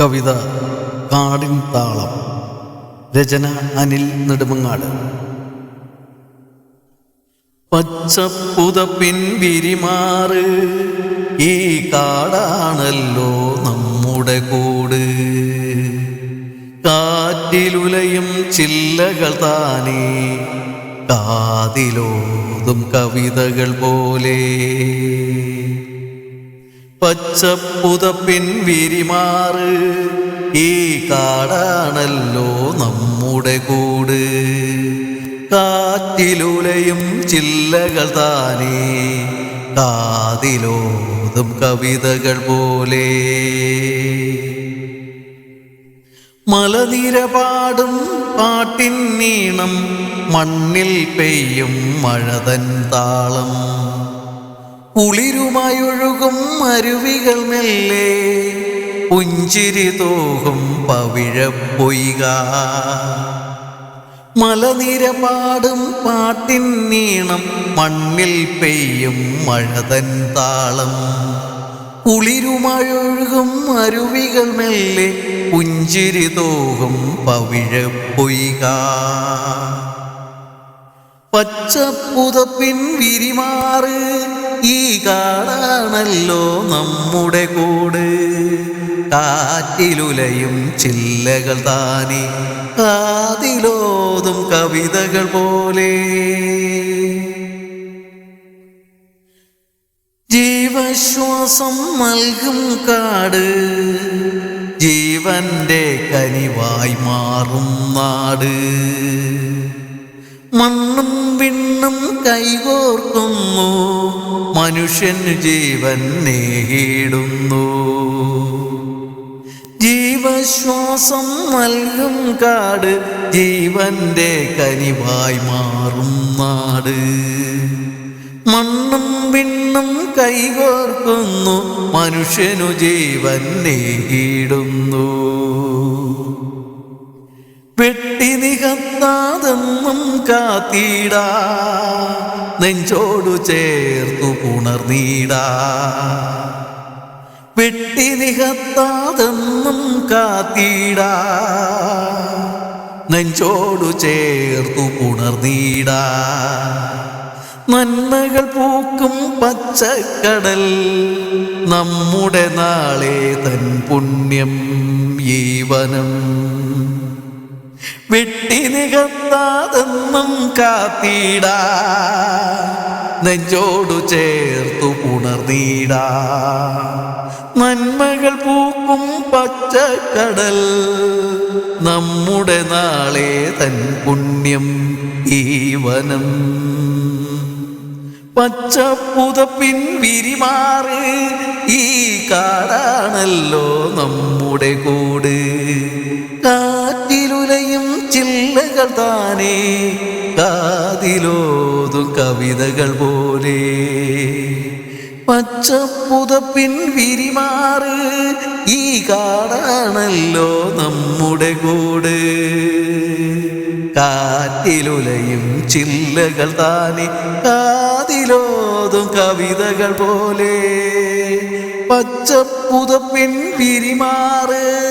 കവിത കാടിൻ താളം. രചന അനിൽ നെടുമങ്ങാട്. പച്ചപ്പുതപ്പിൻ വിരിമാറ് ഈ കാടാണല്ലോ നമ്മുടെ കൂട്. കാറ്റിലുലയും ചില്ലകൾ താനേ കാതിലോതും കവിതകൾ പോലെ. പച്ചപ്പുതപ്പിൻ വിരിമാറ്. ഈ കാടാണല്ലോ നമ്മുടെ കൂട്. കാറ്റിലുലയും ചില്ലകൾ താനേ കാതിലോതും കവിതകൾ പോലെ. മലനിര പാടും പാട്ടിൻ നീണം മണ്ണിൽ പെയ്യും മഴതൻ താളം. കുളിരുമായൊഴുകും അരുവികൾ മെല്ലെ. പുഞ്ചിരി തോകും പവിഴപ്പൊയ്ക മലനിര പാടും പാട്ടിൻ നീണം മണ്ണിൽ പെയ്യും മഴതൻ താളം. കുളിരുമഴൊഴുകും അരുവികൾ മെല്ലെ. പുഞ്ചിരി തോകും പവിഴപ്പൊയ്ക പച്ചപ്പുതപ്പിൻ വിരിമാറ് ഈ കാടാണല്ലോ നമ്മുടെ കൂടെ. കാറ്റിലുലയും ചില്ലകൾ താനെ കാതിലോതും കവിതകൾ പോലെ. ജീവശ്വാസം നൽകും കാട് ജീവന്റെ കനിവായി മാറും നാട്. മണ്ണും വിണ്ണും കൈകോർക്കുന്നു മനുഷ്യന് ജീവൻ നേടുന്നു ജീവശ്വാസം നൽകും കാട് ജീവന്റെ കനിവായി മാറും നാട്. മണ്ണും വിണ്ണും കൈകോർക്കുന്നു മനുഷ്യനു ജീവൻ നേടുന്നു വെട്ടി നികത്താതെന്നും കാത്തിടാ. നെഞ്ചോടു ചേർത്തു പുണർന്നീടാ. വെട്ടി നികത്താതെന്നും കാത്തിടാ. നെഞ്ചോടു ചേർത്തു പുണർന്നീടാ. നന്മകൾ പൂക്കും പച്ചക്കടൽ നമ്മുടെ നാളെ തൻ പുണ്യം ഈ വനം. വെട്ടി നികത്താതെന്നും കാത്തിടാ. നെഞ്ചോടു ചേർത്തു പുണർന്നീടാ. നന്മകൾ പൂക്കും പച്ചക്കടൽ നമ്മുടെ നാളെ തൻ പുണ്യം ഈ വനം പച്ചപ്പുതപ്പിൻ വിരിമാറ് ഈ കാടാണല്ലോ നമ്മുടെ കൂട്. ചില്ലകൾ താനേ കാതിലോതു കവിതകൾ പോലെ. പച്ചപ്പുതപ്പിൻ വിരിമാറ് ഈ കാടാണല്ലോ നമ്മുടെ കൂട്. കാറ്റിലുലയും ചില്ലകൾ താനെ കാതിലോതും കവിതകൾ പോലെ. പച്ചപ്പുതപ്പിൻ പിരിമാറ്